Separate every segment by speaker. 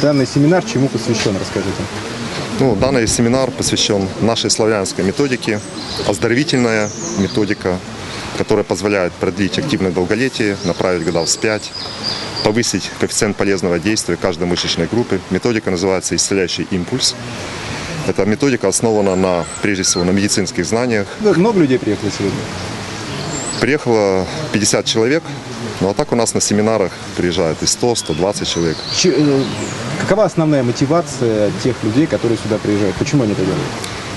Speaker 1: данный семинар чему посвящен, расскажите.
Speaker 2: Ну, данный семинар посвящен нашей славянской методике, оздоровительная методика, которая позволяет продлить активное долголетие, направить года вспять, повысить коэффициент полезного действия каждой мышечной группы. Методика называется «Исцеляющий импульс». Эта методика основана на, прежде всего, на медицинских знаниях.
Speaker 1: Много людей приехало сегодня.
Speaker 2: Приехало 50 человек, ну а так у нас на семинарах приезжают и 100, 120 человек.
Speaker 1: Че- э, Какова основная мотивация тех людей, которые сюда приезжают? Почему они это делают?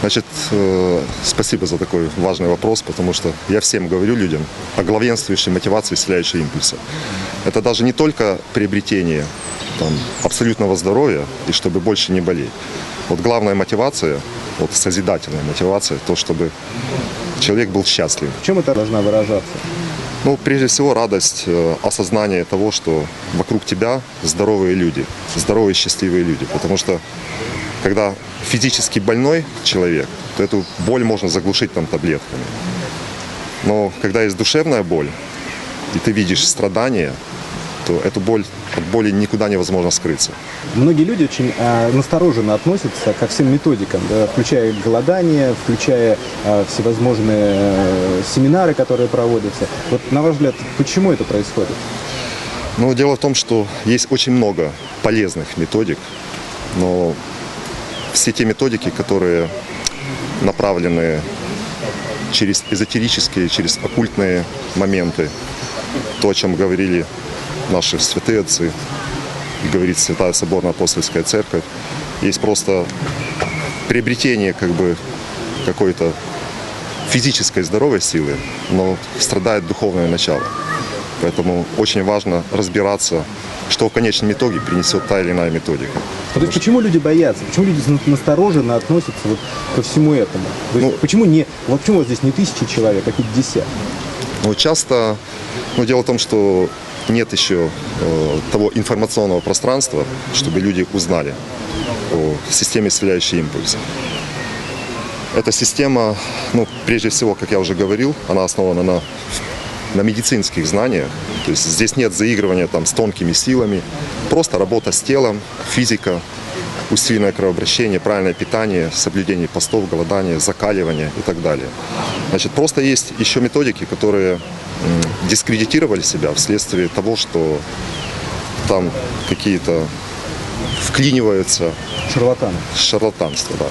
Speaker 2: Значит, э, спасибо за такой важный вопрос, потому что я всем говорю людям о главенствующей мотивации исцеляющего импульса. Это даже не только приобретение там, абсолютного здоровья и чтобы больше не болеть. Вот главная мотивация, вот созидательная мотивация, то, чтобы человек был счастлив.
Speaker 1: В чем это должна выражаться?
Speaker 2: Ну, прежде всего, радость, э, осознание того, что вокруг тебя здоровые люди, здоровые, счастливые люди. Потому что, когда физически больной человек, то эту боль можно заглушить там таблетками. Но когда есть душевная боль, и ты видишь страдания, то эту боль, от боли никуда невозможно скрыться.
Speaker 1: Многие люди очень э, настороженно относятся ко всем методикам, да, включая голодание, включая э, всевозможные э, семинары, которые проводятся. Вот на ваш взгляд, почему это происходит?
Speaker 2: Но дело в том, что есть очень много полезных методик, но все те методики, которые направлены через эзотерические, через оккультные моменты, то, о чем говорили наши святые отцы, говорит Святая Соборная Апостольская Церковь, есть просто приобретение как бы какой-то физической здоровой силы, но страдает духовное начало. Поэтому очень важно разбираться, что в конечном итоге принесет та или иная методика.
Speaker 1: То есть почему люди боятся? Почему люди на- настороженно относятся вот ко всему этому? То есть
Speaker 2: Ну-
Speaker 1: почему не, вот почему здесь не тысячи человек, а пятьдесят?
Speaker 2: Но часто, ну, дело в том, что нет еще э, того информационного пространства, чтобы люди узнали о системе исцеляющий импульс. Эта система, ну, прежде всего, как я уже говорил, она основана на, на медицинских знаниях. То есть здесь нет заигрывания там, с тонкими силами, просто работа с телом, физика, усиленное кровообращение, правильное питание, соблюдение постов, голодание, закаливание и так далее. Значит, просто есть еще методики, которые дискредитировали себя вследствие того, что там какие-то вклиниваются
Speaker 1: Шарлатаны.
Speaker 2: шарлатанства, да.